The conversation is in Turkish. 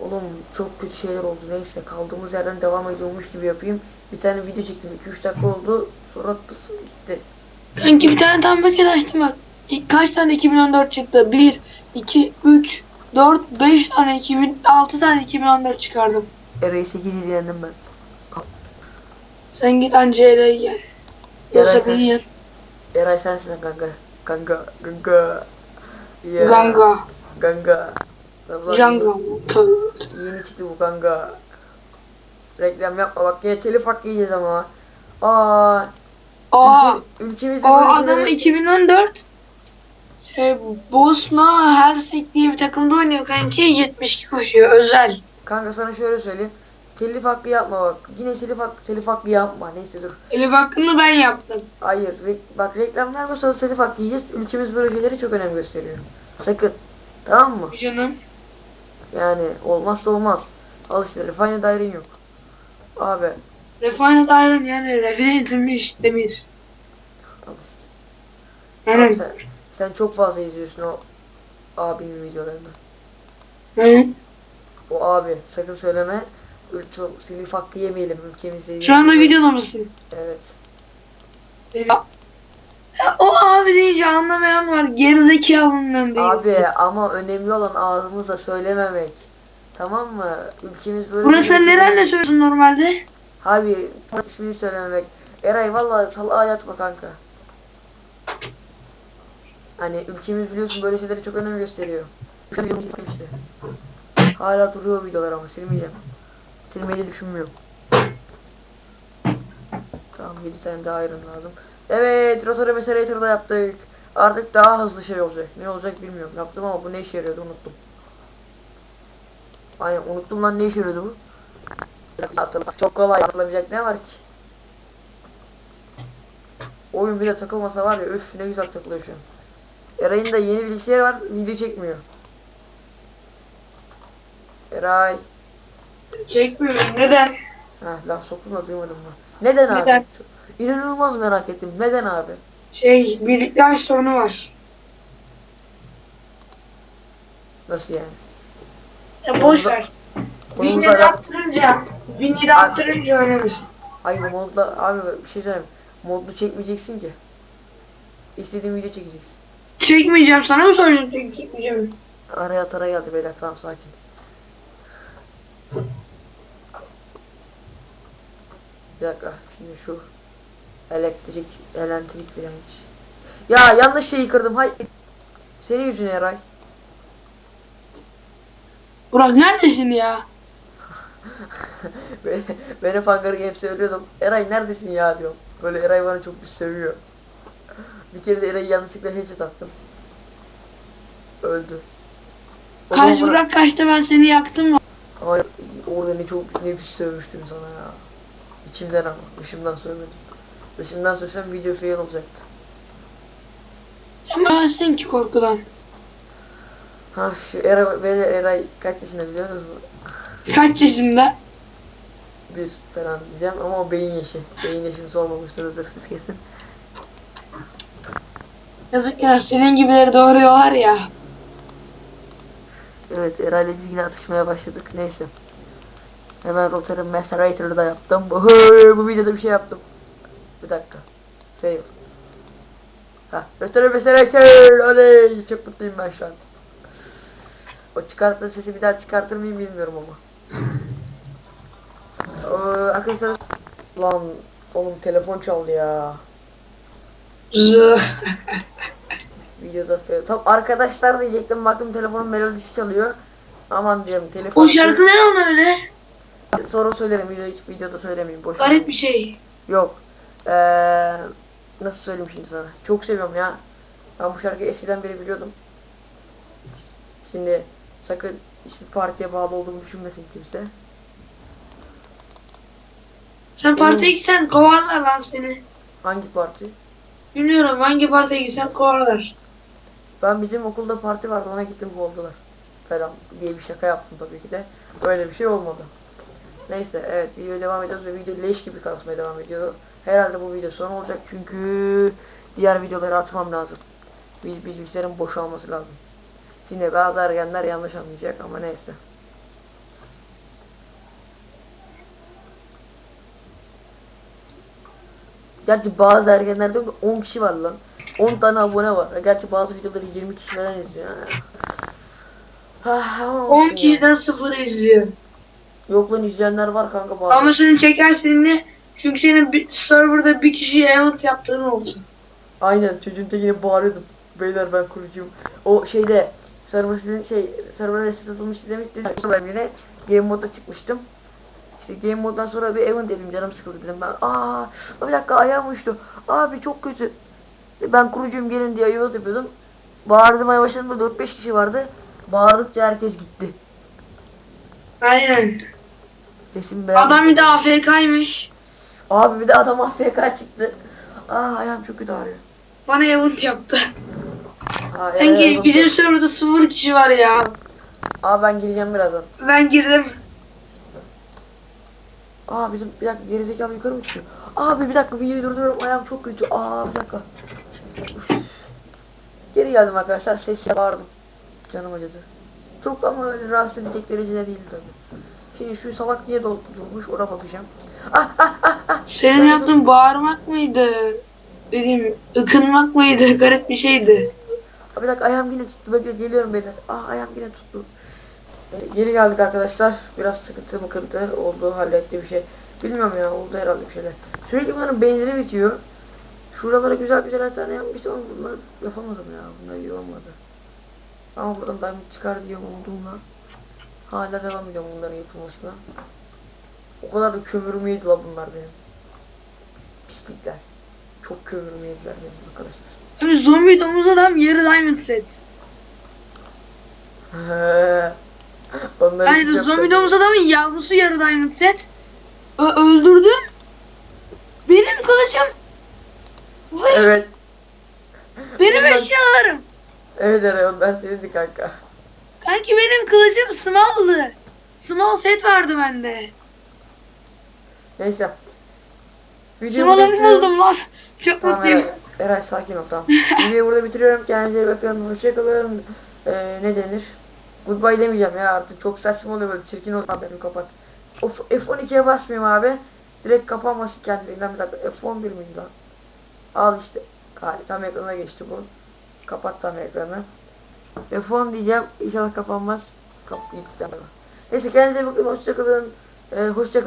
Oğlum çok kötü şeyler oldu. Neyse kaldığımız yerden devam ediyormuş gibi yapayım. Bir tane video çektim. 2-3 dakika oldu. Sonra tıs gitti. Kanki bir tane tam paket açtım bak. Kaç tane 2014 çıktı? 1, 2, 3, 4, 5 tane 2000, 6 tane 2014 çıkardım. Eray'ı 8 izleyendim ben. Sen git anca Eray'ı gel. Eray Yoksa beni yer. Eray sensin kanka. Kanka. Kanka. Yeah. Ganga. Ganga. Tabii lan, Janga. Tabii. Yeni çıktı bu kanka. Reklam yapma bak yine telif hakkı yiyeceğiz ama. Aa, Aa, ülke, ülkemizde böyle adam şeyleri- 2014 şey, Bosna Hersek diye bir takımda oynuyor kanki 72 koşuyor özel. Kanka sana şöyle söyleyeyim. Telif hakkı yapma bak. Yine telif hakkı, telif hakkı yapma. Neyse dur. Elif hakkını ben yaptım. Hayır. Re- bak reklam vermezsen telif hakkı yiyeceğiz. Ülkemiz böyle şeyleri çok önem gösteriyor. Sakın. Tamam mı? Canım. Yani olmazsa olmaz. Al işte refine'de ayrın yok. Abi. Refine'de ayran yani refine edilmiş demir. Abi Aynen. sen, sen çok fazla izliyorsun o abinin videolarını. Aynen. O abi sakın söyleme. Çok telif hakkı yemeyelim ülkemizde. Şu anda videoda mısın? Evet. Ya, o abi deyince anlamayan var. Gerizekalından değil. Abi ama önemli olan ağzımızla söylememek. Tamam mı? Ülkemiz böyle... Burak sen nerenle söylüyorsun normalde? Abi ismini söylememek. Eray vallahi salağa yatma kanka. Hani ülkemiz biliyorsun böyle şeylere çok önem gösteriyor. İşte. Hala duruyor videolar ama silmeyeceğim. Silmeyi düşünmüyorum. Tamam 7 tane daha ayrım lazım. Evet Rotary Meserator'da yaptık. Artık daha hızlı şey olacak. Ne olacak bilmiyorum. Yaptım ama bu ne işe yarıyordu unuttum. Aynen unuttum lan ne işe yarıyordu bu. Çok kolay hatırlamayacak ne var ki? Oyun bir de takılmasa var ya öf ne güzel takılıyor şu an. Eray'ın da yeni bilgisayarı var video çekmiyor. Eray. Çekmiyorum. Neden? Ha laf soktum da duymadım mı? Neden abi? Neden? İnanılmaz merak ettim. Neden abi? Şey birlikte sorunu var. Nasıl yani? Ya boş ver. Win'i de yaptırınca, Win'i de oynarız. Hayır modla abi bir şey söyleyeyim. Modlu çekmeyeceksin ki. İstediğin video çekeceksin. Çekmeyeceğim sana mı söyleyeceğim? Çek- Çekmeyeceğim. Araya tara geldi beyler tamam sakin. Bir dakika şimdi şu elektrik elektrik direnç. Ya yanlış şeyi kırdım hay. Senin yüzüne Eray. Burak neredesin ya? Be- ben hep Hunger Games söylüyordum. Eray neredesin ya diyorum. Böyle Eray bana çok bir sövüyor. Bir kere de Eray'ı yanlışlıkla headshot attım. Öldü. O Kaç bana- Burak kaçta ben seni yaktım mı? Ama orada ne çok ne pis sövmüştüm sana ya. İçimden ama dışımdan sövmedim. Dışımdan sövsem video fail olacaktı. Sen bilmezsin ki korkudan. Ha şu Eray, beyler Eray kaç yaşında biliyor musunuz? Kaç yaşında? Bir falan diyeceğim ama o beyin yaşı. Beyin yaşını sormamışsınızdır siz kesin. Yazık ya senin gibileri doğuruyorlar ya. Evet Eray'la biz yine atışmaya başladık. Neyse. Hemen Rotary Macerator'ı da yaptım. Bu, bu videoda bir şey yaptım. Bir dakika. Fail. Ha, Rotary Macerator! Oley! Çok mutluyum ben şu an. O çıkarttığım sesi bir daha çıkartır mıyım bilmiyorum ama. Ee, arkadaşlar lan oğlum telefon çaldı ya. Videoda fail. Tam arkadaşlar diyecektim baktım telefonun melodisi çalıyor. Aman diyorum telefon. O şarkı ne lan öyle? Sonra söylerim video videoda söylemeyeyim boş. Garip bir şey. Yok. Ee, nasıl söyleyeyim şimdi sana? Çok seviyorum ya. Ben bu şarkıyı eskiden beri biliyordum. Şimdi sakın hiçbir partiye bağlı olduğumu düşünmesin kimse. Sen partiye gitsen kovarlar lan seni. Hangi parti? Bilmiyorum hangi partiye gitsen kovarlar. Ben bizim okulda parti vardı ona gittim kovdular. Falan diye bir şaka yaptım tabii ki de. Öyle bir şey olmadı. Neyse evet video devam ediyoruz ve video leş gibi kasmaya devam ediyor. Herhalde bu video son olacak çünkü diğer videoları atmam lazım. Bil bilgisayarın boşalması lazım. Şimdi bazı ergenler yanlış anlayacak ama neyse. Gerçi bazı ergenlerde 10 kişi var lan. 10 tane abone var. Gerçi bazı videoları 20 kişi falan izliyor. Ah. Ah, ha, 10 kişiden 0 izliyor. Yok lan izleyenler var kanka bazı. Ama seni çekersen de çünkü senin bir serverda bir kişiye event yaptığın oldu. Aynen çocuğun tekine bağırıyordum. Beyler ben kurucuyum. O şeyde server sizin şey server reset atılmış demişti. Sonra ben yine game modda çıkmıştım. İşte game moddan sonra bir event yapayım canım sıkıldı dedim ben. Aa bir dakika ayağım uçtu. Abi çok kötü. Ben kurucuyum gelin diye event yapıyordum. Bağırdığıma başladığımda 4-5 kişi vardı. Bağırdıkça herkes gitti. Aynen. Sesim beğendim. Adam bir de AFK'ymış. Abi bir de adam AFK çıktı. Aa ayağım çok kötü ağrıyor. Bana event yaptı. Aa, Sanki ayağım- bizim serverda sıfır kişi var ya. Aa ben gireceğim birazdan. Ben girdim. Aa bizim bir dakika gerizekalı yukarı mı çıkıyor? Abi bir dakika videoyu durduruyorum ayağım çok kötü. Aa bir dakika. Üf. Geri geldim arkadaşlar sesle bağırdım. Canım acıdı. Çok ama öyle rahatsız edecek derecede değil tabii. Şimdi şu salak niye dol- durmuş ona bakacağım. Ah ah ah ah. Senin yaptığın bağırmak mıydı? Dediğim ıkınmak mıydı? Garip bir şeydi. Aa, bir dakika ayağım yine tuttu. Bekle geliyorum beyler. Aa ayağım yine tuttu. Ee, Geri geldik arkadaşlar. Biraz sıkıntı mıkıntı oldu. Halletti bir şey. Bilmiyorum ya oldu herhalde bir şeyler. Sürekli bunların benzini bitiyor. Şuralara güzel güzel tane yapmıştım ama bunları yapamadım ya. Bunlar iyi olmadı. Ama buradan diamond çıkar diye umduğumla hala devam ediyorum bunların yapılmasına. O kadar da kömürümü yediler bunlar benim. Pislikler. Çok kömürümü yediler benim arkadaşlar. Abi zombi domuz adam yarı diamond set. Onları Hayır zombi domuz adamın yavrusu yarı diamond set. Ö- öldürdüm. Benim kılıcım. Vay, Evet. benim Ondan- eşyalarım. Evet Eray ondan senindi kanka. Kanki benim kılıcım small'dı. Small set vardı bende. Neyse. Bitiriyorum. buldum lan. Çok Tamam mutluyum. Eray, Eray sakin ol tamam. Videoyu burada bitiriyorum. Kendinize iyi bakın. Hoşçakalın. Ee, ne denir? Goodbye demeyeceğim ya artık. Çok saçma oluyor böyle. Çirkin oldu. Adları kapat. Of, F12'ye basmayayım abi. Direkt kapanmasın kendiliğinden bir dakika. F11 miydi lan? Al işte. Gayet tam ekrana geçti bu. Kapat tam ekranı. F10 diyeceğim. İnşallah kapanmaz. Kap gitti tamam. Neyse kendinize iyi bakın. Hoşçakalın. Ee, hoşçakalın.